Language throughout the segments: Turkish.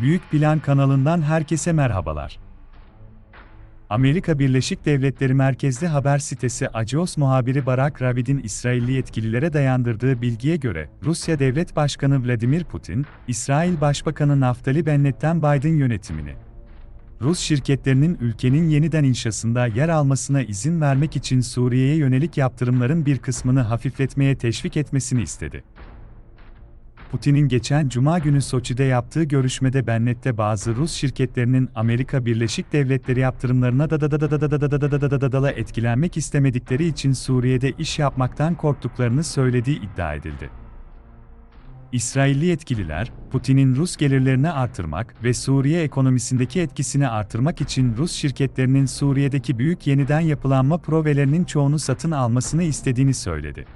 Büyük Plan kanalından herkese merhabalar. Amerika Birleşik Devletleri merkezli haber sitesi Axios muhabiri Barak Ravid'in İsrailli yetkililere dayandırdığı bilgiye göre, Rusya Devlet Başkanı Vladimir Putin, İsrail Başbakanı Naftali Bennett'ten Biden yönetimini, Rus şirketlerinin ülkenin yeniden inşasında yer almasına izin vermek için Suriye'ye yönelik yaptırımların bir kısmını hafifletmeye teşvik etmesini istedi. Putin'in geçen Cuma günü Soçi'de yaptığı görüşmede Bennett'te bazı Rus şirketlerinin Amerika Birleşik Devletleri yaptırımlarına da da etkilenmek istemedikleri için Suriye'de iş yapmaktan korktuklarını söylediği iddia edildi. İsrailli yetkililer, Putin'in Rus gelirlerini artırmak ve Suriye ekonomisindeki etkisini artırmak için Rus şirketlerinin Suriye'deki büyük yeniden yapılanma projelerinin çoğunu satın almasını istediğini söyledi.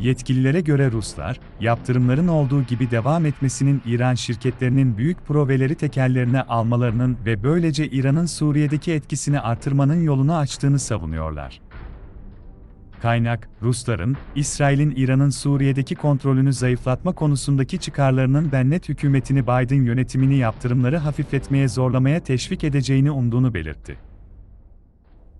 Yetkililere göre Ruslar, yaptırımların olduğu gibi devam etmesinin İran şirketlerinin büyük projeleri tekerlerine almalarının ve böylece İran'ın Suriye'deki etkisini artırmanın yolunu açtığını savunuyorlar. Kaynak, Rusların, İsrail'in İran'ın Suriye'deki kontrolünü zayıflatma konusundaki çıkarlarının Bennett hükümetini Biden yönetimini yaptırımları hafifletmeye zorlamaya teşvik edeceğini umduğunu belirtti.